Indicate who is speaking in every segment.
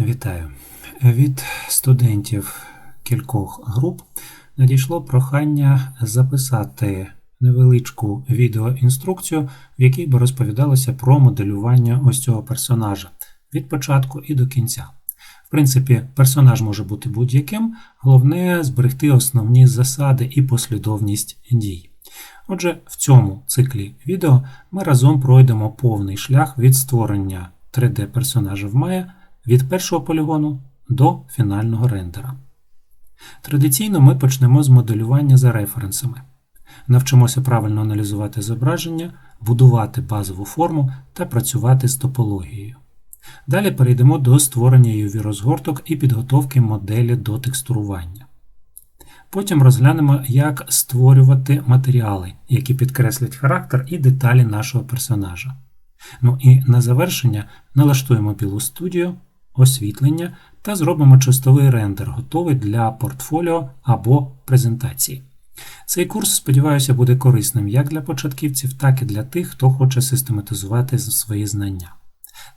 Speaker 1: Вітаю. Від студентів кількох груп надійшло прохання записати невеличку відеоінструкцію, в якій би розповідалося про моделювання ось цього персонажа від початку і до кінця. В принципі, персонаж може бути будь-яким, головне зберегти основні засади і послідовність дій. Отже, в цьому циклі відео ми разом пройдемо повний шлях від створення 3D-персонажа в Maya від першого полігону до фінального рендера. Традиційно ми почнемо з моделювання за референсами. Навчимося правильно аналізувати зображення, будувати базову форму та працювати з топологією. Далі перейдемо до створення UV розгорток і підготовки моделі до текстурування. Потім розглянемо, як створювати матеріали, які підкреслять характер і деталі нашого персонажа. Ну і на завершення налаштуємо білу студію, освітлення та зробимо чистовий рендер, готовий для портфоліо або презентації. Цей курс, сподіваюся, буде корисним як для початківців, так і для тих, хто хоче систематизувати свої знання.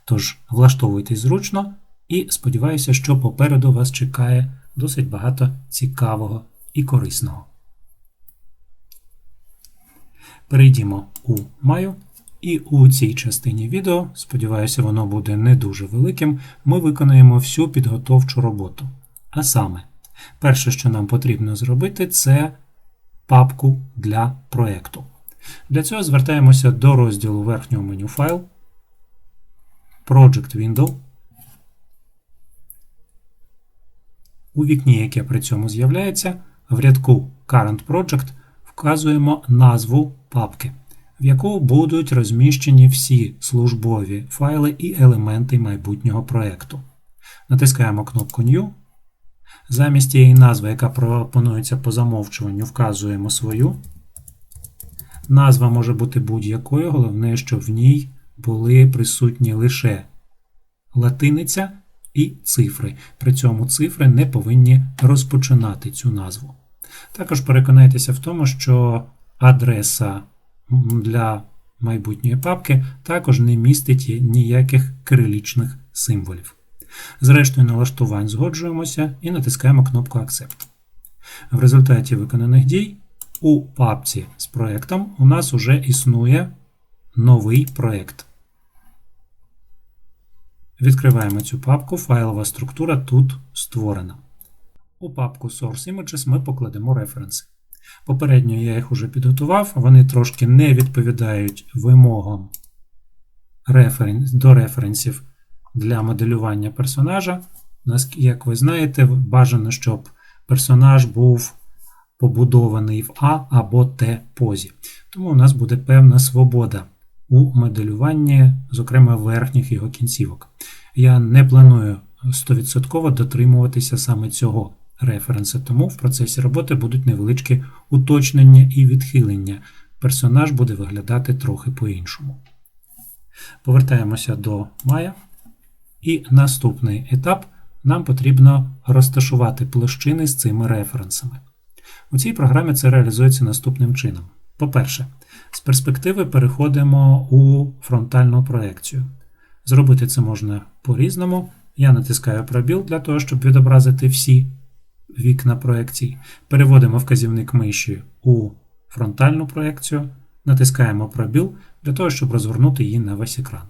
Speaker 1: Тож, влаштовуйтесь зручно і сподіваюся, що попереду вас чекає досить багато цікавого і корисного. Перейдімо у Маю. І у цій частині відео, сподіваюся, воно буде не дуже великим, ми виконаємо всю підготовчу роботу. А саме, перше, що нам потрібно зробити, це папку для проєкту. Для цього звертаємося до розділу верхнього меню файл, Project Window. У вікні, яке при цьому з'являється, в рядку Current Project вказуємо назву папки в яку будуть розміщені всі службові файли і елементи майбутнього проєкту. Натискаємо кнопку New. Замість тієї назви, яка пропонується по замовчуванню, вказуємо свою. Назва може бути будь-якою, головне, щоб в ній були присутні лише латиниця і цифри. При цьому цифри не повинні розпочинати цю назву. Також переконайтеся в тому, що адреса для майбутньої папки також не містить ніяких кирилічних символів. Зрештою налаштувань згоджуємося і натискаємо кнопку Accept. В результаті виконаних дій у папці з проєктом у нас вже існує новий проєкт. Відкриваємо цю папку, файлова структура тут створена. У папку Source Images ми покладемо референси. Попередньо я їх уже підготував, вони трошки не відповідають вимогам до референсів для моделювання персонажа. Як ви знаєте, бажано, щоб персонаж був побудований в А або Т позі. Тому у нас буде певна свобода у моделюванні, зокрема верхніх його кінцівок. Я не планую 100% дотримуватися саме цього референси, тому в процесі роботи будуть невеличкі уточнення і відхилення. Персонаж буде виглядати трохи по-іншому. Повертаємося до Maya. І наступний етап нам потрібно розташувати площини з цими референсами. У цій програмі це реалізується наступним чином. По-перше, з перспективи переходимо у фронтальну проекцію. Зробити це можна по-різному. Я натискаю пробіл для того, щоб відобразити всі вікна проекцій, переводимо вказівник миші у фронтальну проекцію, натискаємо пробіл для того, щоб розгорнути її на весь екран.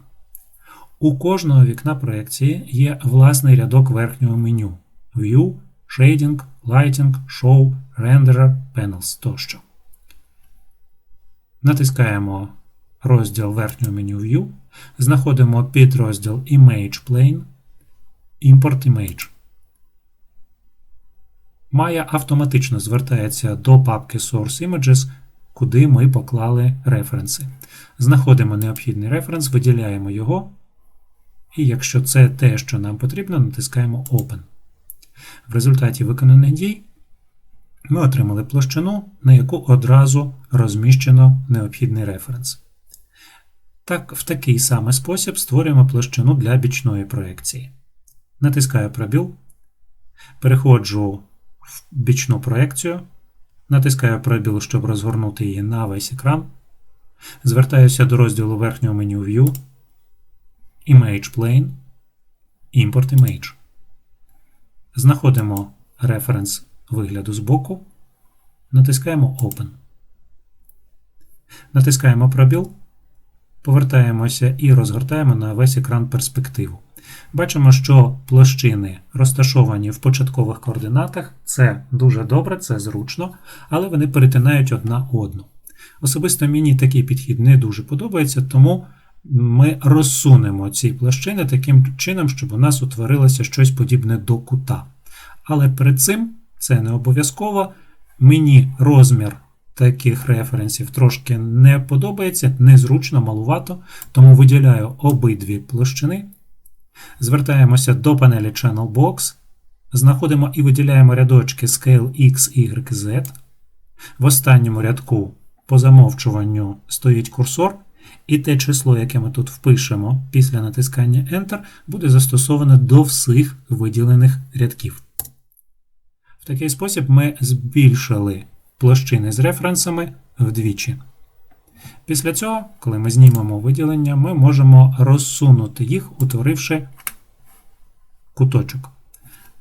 Speaker 1: У кожного вікна проекції є власний рядок верхнього меню View, Shading, Lighting, Show, Renderer, Panels тощо. Натискаємо розділ верхнього меню View, знаходимо підрозділ Image Plane, Import Image. Maya автоматично звертається до папки Source Images, куди ми поклали референси. Знаходимо необхідний референс, виділяємо його. І якщо це те, що нам потрібно, натискаємо Open. В результаті виконаних дій ми отримали площину, на яку одразу розміщено необхідний референс. Так, В такий самий спосіб створюємо площину для бічної проекції. Натискаю пробіл, переходжу в бічну проекцію, натискаю пробіл, щоб розгорнути її на весь екран. Звертаюся до розділу верхнього меню View, Image Plane, Import Image. Знаходимо референс вигляду збоку, натискаємо Open. Натискаємо пробіл, повертаємося і розгортаємо на весь екран перспективу. Бачимо, що площини розташовані в початкових координатах. Це дуже добре, це зручно, але вони перетинають одна одну. Особисто мені такий підхід не дуже подобається, тому ми розсунемо ці площини таким чином, щоб у нас утворилося щось подібне до кута. Але перед цим це не обов'язково. Мені розмір таких референсів трошки не подобається, незручно, малувато, тому виділяю обидві площини. Звертаємося до панелі Channel Box, знаходимо і виділяємо рядочки Scale X, Y, Z. В останньому рядку по замовчуванню стоїть курсор, і те число, яке ми тут впишемо після натискання Enter, буде застосоване до всіх виділених рядків. В такий спосіб ми збільшили площини з референсами вдвічі. Після цього, коли ми знімемо виділення, ми можемо розсунути їх, утворивши куточок.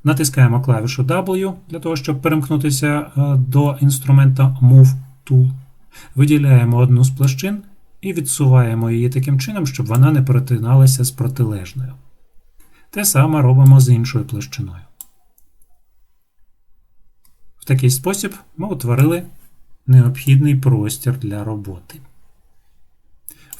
Speaker 1: Натискаємо клавішу W для того, щоб перемкнутися е, до інструмента Move Tool. Виділяємо одну з площин і відсуваємо її таким чином, щоб вона не перетиналася з протилежною. Те саме робимо з іншою площиною. В такий спосіб ми утворили необхідний простір для роботи.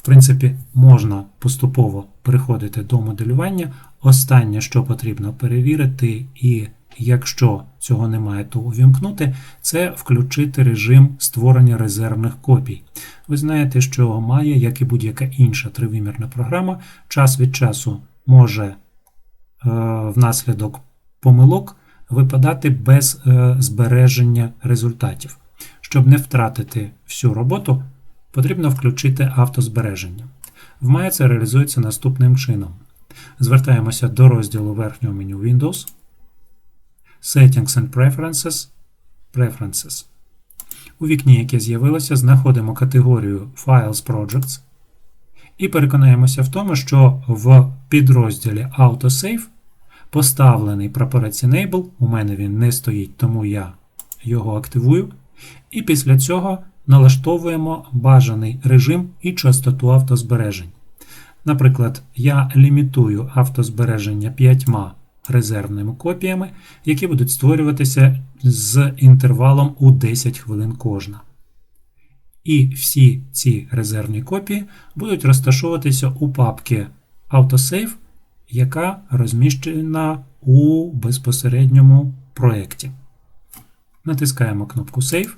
Speaker 1: В принципі, можна поступово переходити до моделювання. Останнє, що потрібно перевірити, і якщо цього немає, то увімкнути, це включити режим створення резервних копій. Ви знаєте, що має, як і будь-яка інша тривимірна програма, час від часу може е, внаслідок помилок випадати без е, збереження результатів. Щоб не втратити всю роботу, потрібно включити автозбереження. В Maya це реалізується наступним чином. Звертаємося до розділу верхнього меню Windows, Settings and Preferences, Preferences. У вікні, яке з'явилося, знаходимо категорію Files Projects і переконаємося в тому, що в підрозділі Autosave поставлений прапорець Enable, у мене він не стоїть, тому я його активую. І після цього налаштовуємо бажаний режим і частоту автозбережень. Наприклад, я лімітую автозбереження 5 резервними копіями, які будуть створюватися з інтервалом у 10 хвилин кожна. І всі ці резервні копії будуть розташовуватися у папці Autosave, яка розміщена у безпосередньому проєкті. Натискаємо кнопку Save,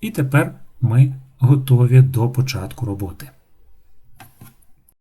Speaker 1: і тепер ми готові до початку роботи.